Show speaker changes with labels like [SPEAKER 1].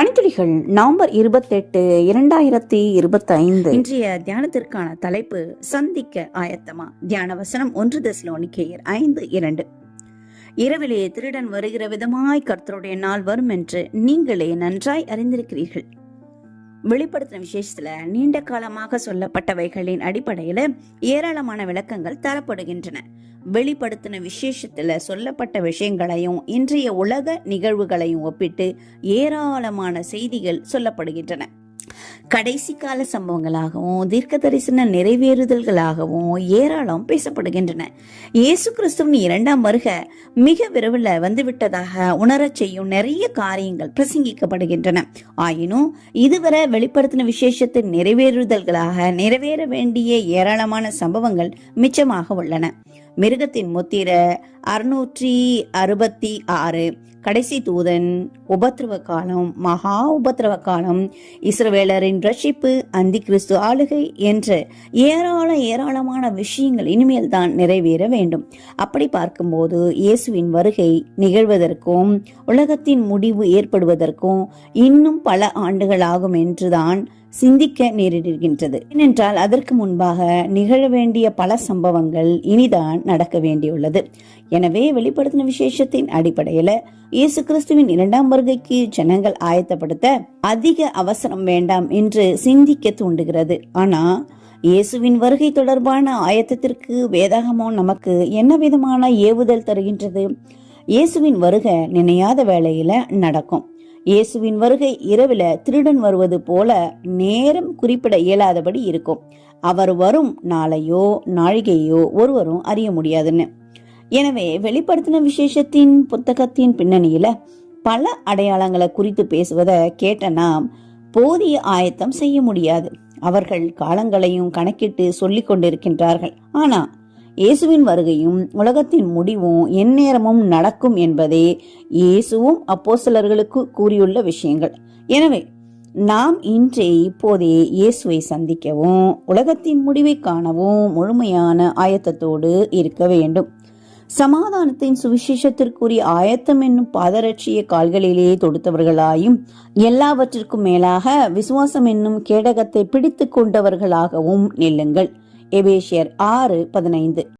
[SPEAKER 1] பனித்துளிகள் November இருபத்தெட்டு இரண்டாயிரத்தி இருபத்தி ஐந்து இன்றைய தியானத்திற்கான தலைப்பு சந்திக்க ஆயத்தமா? தியான வசனம் ஒன்று தசலோனிக்கேயர் ஐந்து இரண்டு. இரவிலே திருடன் வருகிற விதமாய் கர்த்தருடைய நாள் வரும் என்று நீங்களே நன்றாய் அறிந்திருக்கிறீர்கள். வெளிப்படுத்தின விசேஷத்துல நீண்ட காலமாக சொல்லப்பட்டவைகளின் அடிப்படையில ஏராளமான விளக்கங்கள் தரப்படுகின்றன. வெளிப்படுத்தின விசேஷத்துல சொல்லப்பட்ட விஷயங்களையும் இன்றைய உலக நிகழ்வுகளையும் ஒப்பிட்டு ஏராளமான செய்திகள் சொல்லப்படுகின்றன. கடைசி கால சம்பவங்களாகவும் தீர்க்க தரிசன நிறைவேறுதல்களாகவும் ஏராளம் பேசப்படுகின்றன. இயேசு கிறிஸ்துவின் இரண்டாம் வருக மிக விரைவில் வந்துவிட்டதாக உணரச் செய்யும் நிறைய காரியங்கள் பிரசங்கிக்கப்படுகின்றன. ஆயினும் இதுவரை வெளிப்படுத்தின விசேஷத்தின் நிறைவேறுதல்களாக நிறைவேற வேண்டிய ஏராளமான சம்பவங்கள் மிச்சமாக உள்ளன. மிருகத்தின் முத்திர அறுநூற்றி அறுபத்தி ஆறு கடைசி தூதன் உபத்திரவ காலம் மகா உபத்திரவ காலம் இஸ்ரவேலரின் ரட்சிப்பு அந்தி கிறிஸ்து ஆளுகை என்ற ஏராள ஏராளமான விஷயங்கள் இனிமேல் தான் நிறைவேற வேண்டும். அப்படி பார்க்கும்போது இயேசுவின் வருகை நிகழ்வதற்கும் உலகத்தின் முடிவு ஏற்படுவதற்கும் இன்னும் பல ஆண்டுகள் ஆகும் என்றுதான் சிந்திக்க நேரிடுகின்றது. ஏனென்றால் அதற்கு முன்பாக நிகழ வேண்டிய பல சம்பவங்கள் இனிதான் நடக்க வேண்டியுள்ளது. எனவே வெளிப்படுத்தின விசேஷத்தின் அடிப்படையில இயேசு கிறிஸ்துவின் இரண்டாம் வருகைக்கு ஜனங்கள் ஆயத்தப்படுத்த அதிக அவசரம் வேண்டாம் என்று சிந்திக்க தூண்டுகிறது. ஆனா இயேசுவின் வருகை தொடர்பான ஆயத்தத்திற்கு வேதாகமோ நமக்கு என்ன விதமான ஏவுதல் தருகின்றது? இயேசுவின் வருகை நினையாத வேளையில நடக்கும். இயேசுவின் வருகை இரவில் திருடன் வருவது போல நேரம் குறிப்பிட இயலாதபடி இருக்கும். அவர் வரும் நாளையோ நாழிகையோ ஒருவரும் அறிய முடியாதுன்னு. எனவே வெளிப்படுத்தின விசேஷத்தின் புத்தகத்தின் பின்னணியில பல அடையாளங்களை குறித்து பேசுவதை கேட்ட நாம் போதிய ஆயத்தம் செய்ய முடியாது. அவர்கள் காலங்களையும் கணக்கிட்டு சொல்லிக் கொண்டிருக்கின்றார்கள். ஆனா இயேசுவின் வருகையும் உலகத்தின் முடிவும் எந்நேரமும் நடக்கும் என்பதே இயேசுவும் அப்போசலர்களுக்கு கூறியுள்ள விஷயங்கள். எனவே நாம் இன்றே இப்போதே இயேசுவை சந்திக்கவும் உலகத்தின் முடிவை காணவும் முழுமையான ஆயத்தத்தோடு இருக்க வேண்டும். சமாதானத்தின் சுவிசேஷத்திற்குரிய ஆயத்தம் என்னும் பாதரட்சிய கால்களிலே தொடுத்தவர்களாயும் எல்லாவற்றிற்கும் மேலாக விசுவாசம் என்னும் கேடகத்தை பிடித்து கொண்டவர்களாகவும் நில்லுங்கள். எபேஷியர் ஆறு பதினைந்து.